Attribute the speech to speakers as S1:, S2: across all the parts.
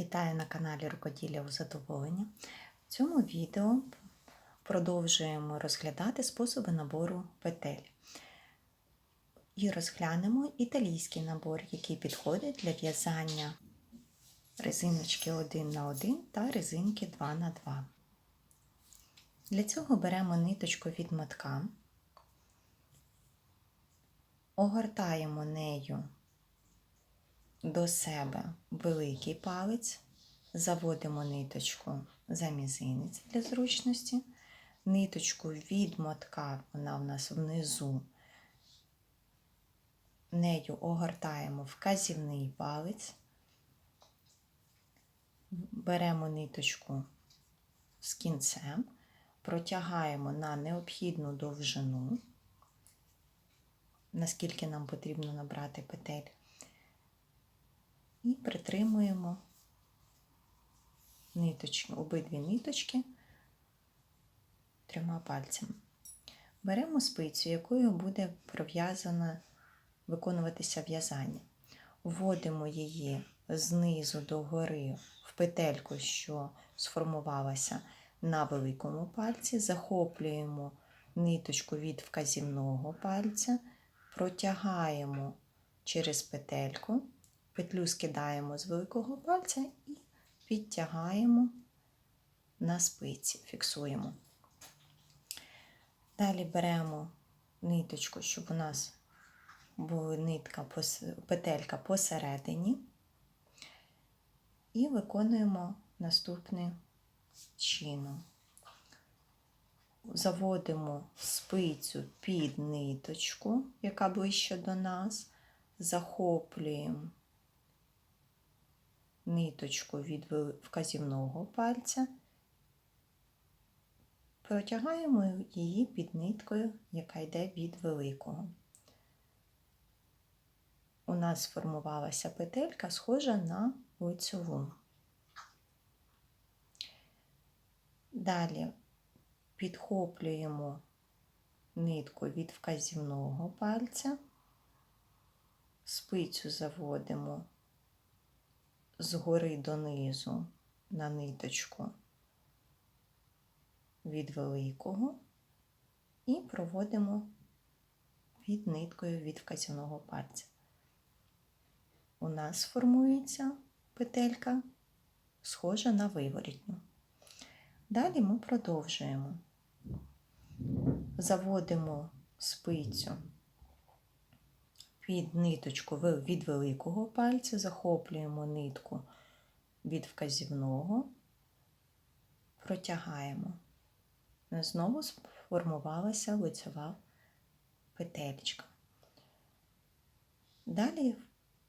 S1: Вітаю на каналі Рукоділля у задоволення. В цьому відео продовжуємо розглядати способи набору петель. І розглянемо італійський набор, який підходить для в'язання резиночки 1 на 1 та резинки 2 на 2 Для цього беремо ниточку від мотка, огортаємо нею до себе великий палець, заводимо ниточку за мізинець для зручності, ниточку від мотка, вона в нас внизу, нею огортаємо вказівний палець, беремо ниточку з кінцем, протягаємо на необхідну довжину, наскільки нам потрібно набрати петель і притримуємо ниточки, обидві ниточки трьома пальцями. Беремо спицю, якою буде пров'язано виконуватися в'язання. Вводимо її знизу до гори в петельку, що сформувалася на великому пальці, захоплюємо ниточку від вказівного пальця, протягаємо через петельку петлю скидаємо з великого пальця і підтягаємо на спиці, фіксуємо. Далі беремо ниточку, щоб у нас була нитка, петелька посередині, і виконуємо наступний чином. Заводимо спицю під ниточку, яка ближче до нас, захоплюємо ниточку від вказівного пальця, протягаємо її під ниткою, яка йде від великого. У нас сформувалася петелька, схожа на лицьову. Далі підхоплюємо нитку від вказівного пальця, спицю заводимо згори донизу на ниточку від великого і проводимо під ниткою від вказівного пальця. У нас формується петелька, схожа на виворітню. Далі ми продовжуємо, заводимо спицю під ниточку від великого пальця, захоплюємо нитку від вказівного, протягаємо. Знову сформувалася лицева петелька. Далі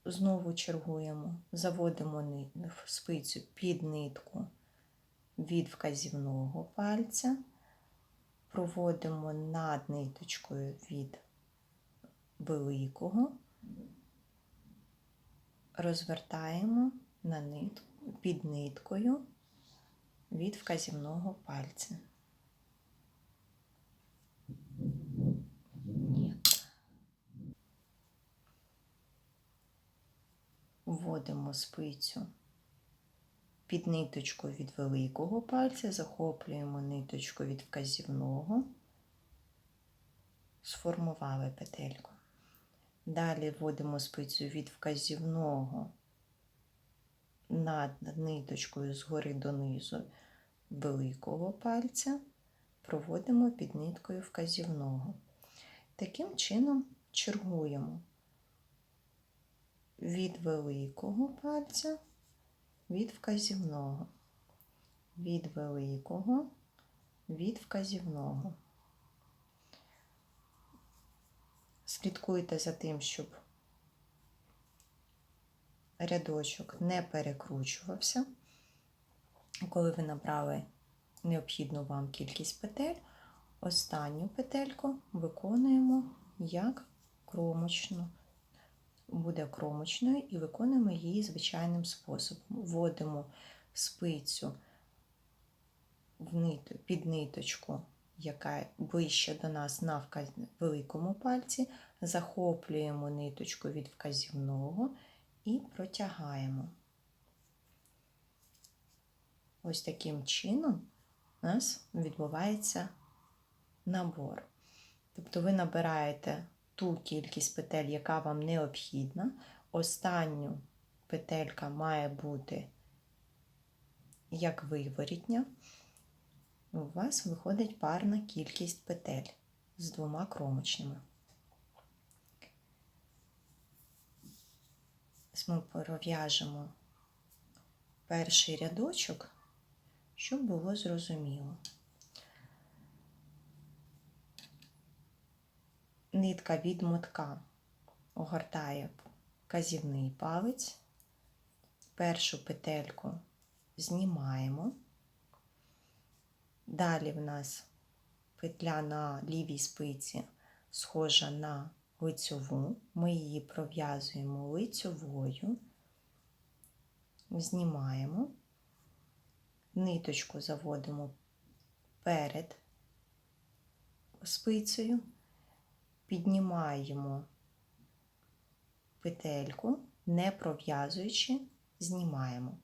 S1: знову чергуємо, заводимо спицю під нитку від вказівного пальця, проводимо над ниточкою від великого, розвертаємо на нитку, під ниткою від вказівного пальця. Вводимо спицю під ниточку від великого пальця, захоплюємо ниточку від вказівного, сформували петельку. Далі вводимо спицю від вказівного над ниточкою згори донизу великого пальця, проводимо під ниткою вказівного. Таким чином чергуємо від великого пальця, від вказівного, від великого, від вказівного. Слідкуйте за тим, щоб рядочок не перекручувався. Коли ви набрали необхідну вам кількість петель, останню петельку виконуємо як кромочну. Буде кромочною і виконуємо її звичайним способом. Вводимо спицю під ниточку яка ближче до нас на великому пальці, захоплюємо ниточку від вказівного і протягаємо. ось таким чином у нас відбувається набор. Тобто ви набираєте ту кількість петель, яка вам необхідна. Останню петелька має бути як виворітня. У вас виходить парна кількість петель з двома кромочними. Ми пров'яжемо перший рядочок, щоб було зрозуміло. Нитка від мотка огортає казівний палець, першу петельку знімаємо. Далі в нас петля на лівій спиці схожа на лицьову, ми її пров'язуємо лицьовою, знімаємо, ниточку заводимо перед спицею, піднімаємо петельку, не пров'язуючи, знімаємо.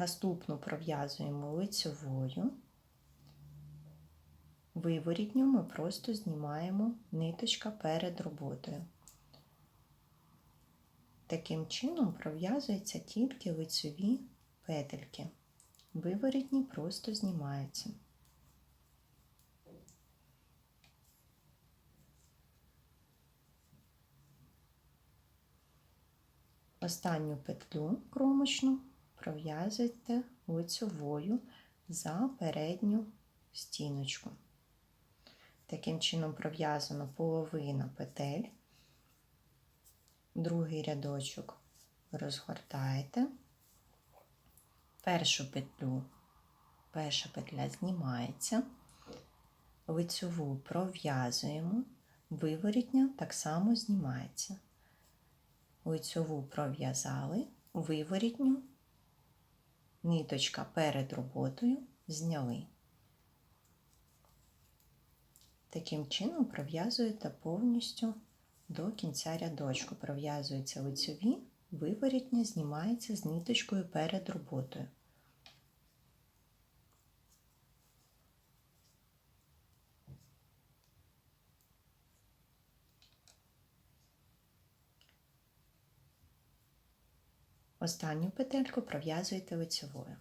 S1: Наступну пров'язуємо лицьовою. Виворітню ми просто знімаємо ниточка перед роботою. Таким чином пров'язуються тільки лицьові петельки. Виворітні просто знімаються. Останню петлю кромочну пров'язуйте лицьовою за передню стіночку. Таким чином пров'язано половина петель, другий рядочок розгортаєте, першу петлю, перша петля знімається, лицьову пров'язуємо, виворітня так само знімається. Лицьову пров'язали, виворітню, ниточка перед роботою зняли. Таким чином пров'язуєте повністю до кінця рядочку. Пров'язуються лицьові, виворітня знімається з ниточкою перед роботою. Останню петельку пров'язуєте лицьовою.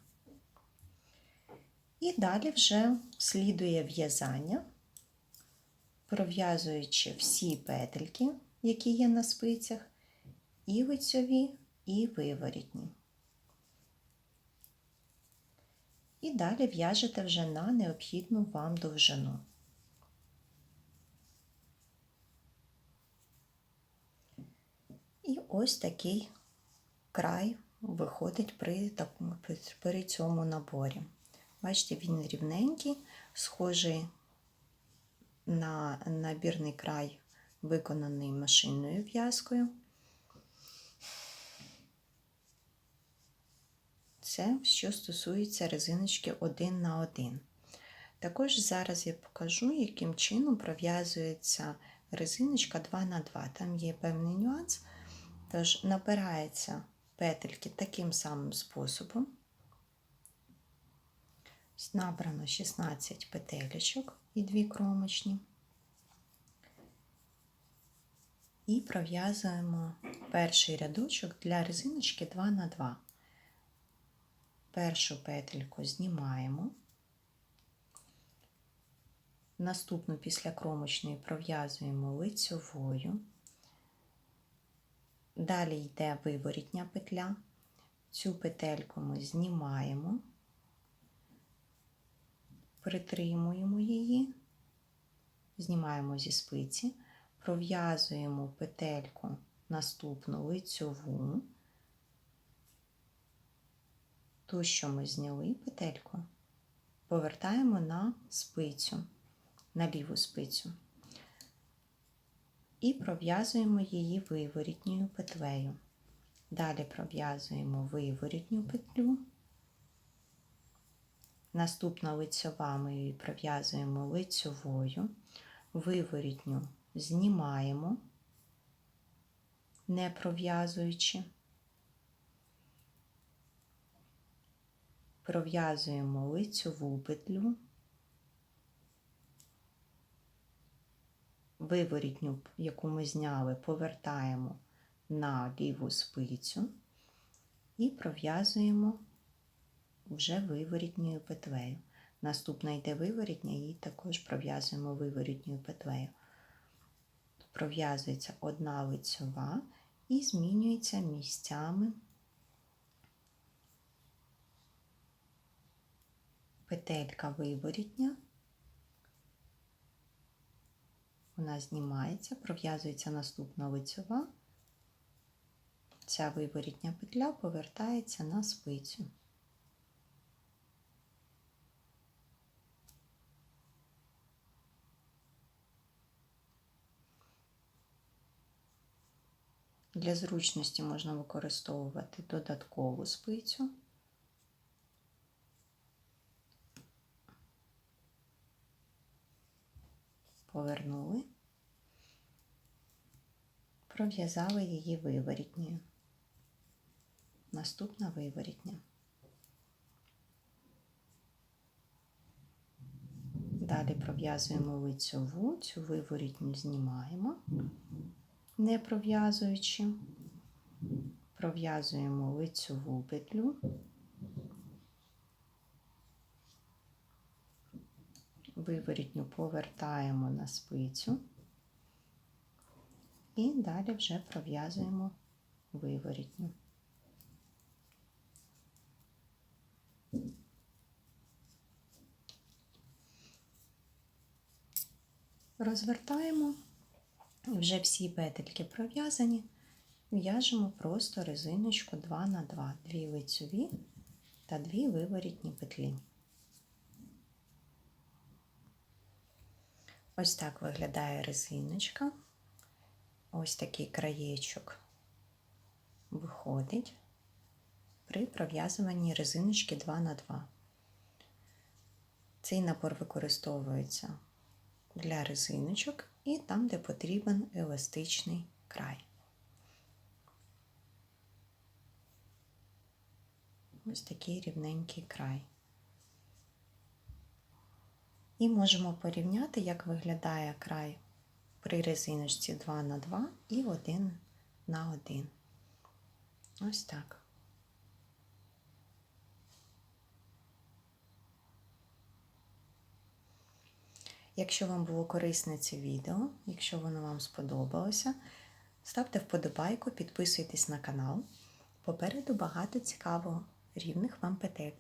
S1: І далі вже слідує в'язання пров'язуючи всі петельки, які є на спицях, і лицьові, і виворітні. І далі в'яжете вже на необхідну вам довжину. І ось такий край виходить при, такому, при цьому наборі. Бачите, він рівненький, схожий на набірний край, виконаний машинною в'язкою. Це що стосується резиночки один на один. Також зараз я покажу, яким чином пров'язується резиночка 2 на 2 Там є певний нюанс, тож набирається петельки таким самим способом. Набрано 16 петелечок і дві кромочні. І пров'язуємо перший рядочок для резиночки 2 на 2 Першу петельку знімаємо, наступну після кромочної пров'язуємо лицьовою, далі йде виворітня петля, цю петельку ми знімаємо притримуємо її, знімаємо зі спиці, пров'язуємо петельку наступну лицьову, ту, що ми зняли петельку, повертаємо на спицю, на ліву спицю. І пров'язуємо її виворітньою петлею. Далі пров'язуємо виворітню петлю. Наступна лицьова ми її пров'язуємо лицьовою, виворітню знімаємо, не пров'язуючи. пров'язуємо лицьову петлю, виворітню, яку ми зняли, повертаємо на ліву спицю і пров'язуємо вже виворітньою петлею. Наступна йде виворітня, її також пров'язуємо виворітньою петлею. Пров'язується одна лицьова і змінюється місцями петелька виворітня. Вона знімається, пров'язується наступна лицьова. Ця виворітня петля повертається на спицю. Для зручності можна використовувати додаткову спицю. Повернули, пров'язали її виворітньою. Наступна виворітня. Далі пров'язуємо лицьову, цю виворітню знімаємо не пров'язуючи, пров'язуємо лицьову петлю, виворітню повертаємо на спицю і далі вже пров'язуємо виворітню. Розвертаємо вже всі петельки пров'язані, в'яжемо просто резиночку 2 на 2, дві лицьові та дві виворітні петлі. Ось так виглядає резиночка. Ось такий краєчок виходить при пров'язуванні резиночки 2 на 2. Цей набор використовується для резиночок і там, де потрібен еластичний край. Ось такий рівненький край. І можемо порівняти, як виглядає край при резиночці 2 на 2 і 1 на 1. Ось так. Якщо вам було корисне це відео, якщо воно вам сподобалося, ставте вподобайку, підписуйтесь на канал. Попереду багато цікавого рівних вам петель.